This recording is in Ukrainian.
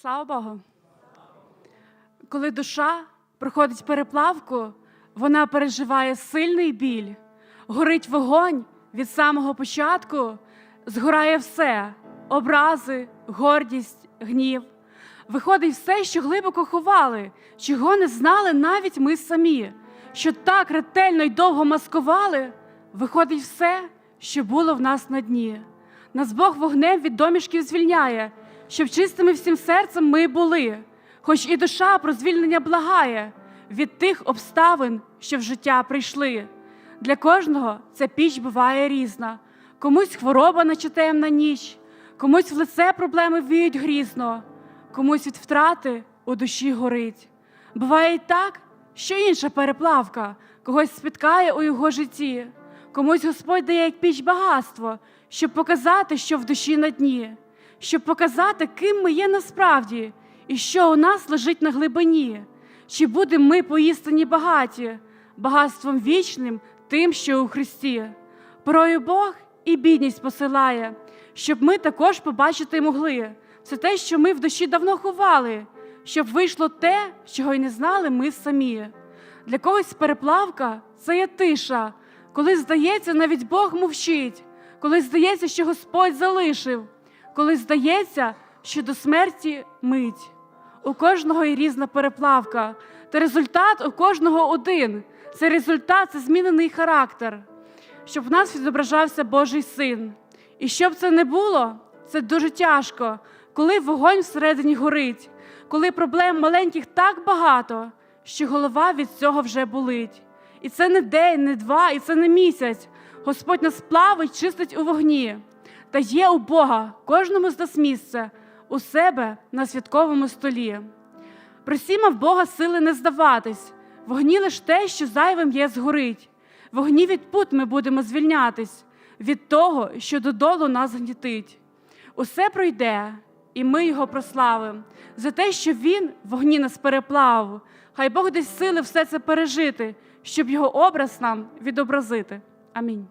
Слава Богу. Коли душа проходить переплавку, вона переживає сильний біль, горить вогонь від самого початку, згорає все образи, гордість, гнів. Виходить все, що глибоко ховали, чого не знали навіть ми самі, що так ретельно й довго маскували, виходить все, що було в нас на дні. Нас Бог вогнем від домішків звільняє, щоб чистими всім серцем ми були, хоч і душа про звільнення благає від тих обставин, що в життя прийшли. Для кожного ця піч буває різна, комусь хвороба наче темна ніч, комусь в лице проблеми віють грізно, комусь від втрати у душі горить. Буває й так, що інша переплавка когось спіткає у його житті, комусь Господь дає як піч багатство, щоб показати, що в душі на дні, щоб показати, ким ми є насправді, і що у нас лежить на глибині, чи будемо ми поістині багаті, багатством вічним, тим, що у Христі. Порою Бог і бідність посилає, щоб ми також побачити могли все те, що ми в душі давно ховали, щоб вийшло те, чого й не знали ми самі. Для когось переплавка це є тиша, коли здається, навіть Бог мовчить, коли здається, що Господь залишив, коли здається, що до смерті мить. У кожного є різна переплавка, та результат у кожного один. Це результат, це змінений характер, щоб в нас відображався Божий син. І щоб це не було, це дуже тяжко, коли вогонь всередині горить, коли проблем маленьких так багато, що голова від цього вже болить. І це не день, не два, і це не місяць. Господь нас плавить, чистить у вогні. Та є у Бога кожному з нас місце у себе на святковому столі. Просімо в Бога сили не здаватись, вогні лиш те, що зайвим є, згорить. Вогні від пут ми будемо звільнятись від того, що додолу нас гнітить. Усе пройде, і ми його прославимо за те, що Він вогні нас переплавив. Хай Бог дасть сили все це пережити, щоб його образ нам відобразити. Амінь.